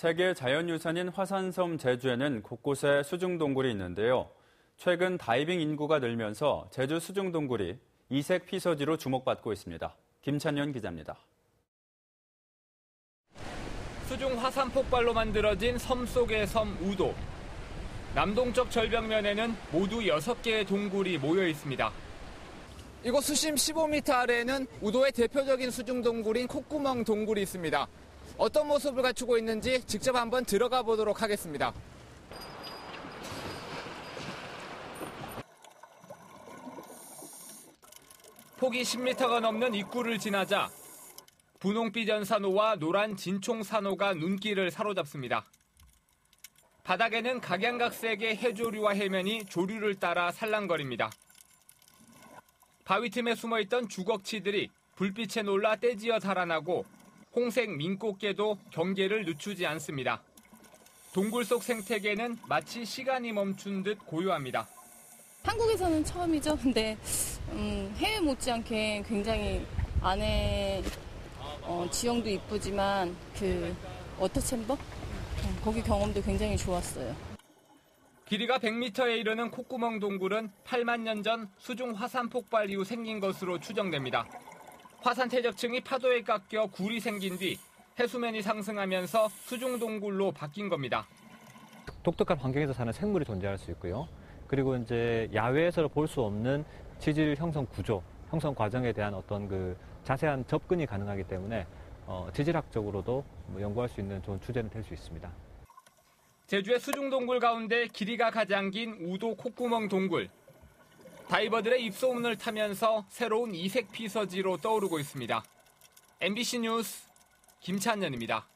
세계 자연유산인 화산섬 제주에는 곳곳에 수중동굴이 있는데요. 최근 다이빙 인구가 늘면서 제주 수중동굴이 이색 피서지로 주목받고 있습니다. 김찬현 기자입니다. 수중 화산 폭발로 만들어진 섬 속의 섬 우도. 남동쪽 절벽면에는 모두 6개의 동굴이 모여 있습니다. 이곳 수심 15m 아래에는 우도의 대표적인 수중 동굴인 콧구멍 동굴이 있습니다. 어떤 모습을 갖추고 있는지 직접 한번 들어가 보도록 하겠습니다. 폭이 10m가 넘는 입구를 지나자 분홍빛 연산호와 노란 진총 산호가 눈길을 사로잡습니다. 바닥에는 각양각색의 해조류와 해면이 조류를 따라 살랑거립니다. 바위 틈에 숨어있던 주걱치들이 불빛에 놀라 떼지어 달아나고 홍색 민꽃게도 경계를 늦추지 않습니다. 동굴 속 생태계는 마치 시간이 멈춘 듯 고요합니다. 한국에서는 처음이죠. 근데 음, 해외 못지않게 굉장히 안에 어, 지형도 이쁘지만 그 워터 챔버 어, 거기 경험도 굉장히 좋았어요. 길이가 100m에 이르는 콧구멍 동굴은 8만 년 전 수중 화산 폭발 이후 생긴 것으로 추정됩니다. 화산 퇴적층이 파도에 깎여 굴이 생긴 뒤 해수면이 상승하면서 수중 동굴로 바뀐 겁니다. 독특한 환경에서 사는 생물이 존재할 수 있고요. 그리고 이제 야외에서 볼 수 없는 지질 형성 구조, 형성 과정에 대한 어떤 그 자세한 접근이 가능하기 때문에 어, 지질학적으로도 뭐 연구할 수 있는 좋은 주제는 될 수 있습니다. 제주의 수중동굴 가운데 길이가 가장 긴 우도 콧구멍 동굴. 다이버들의 입소문을 타면서 새로운 이색 피서지로 떠오르고 있습니다. MBC 뉴스 김찬현입니다.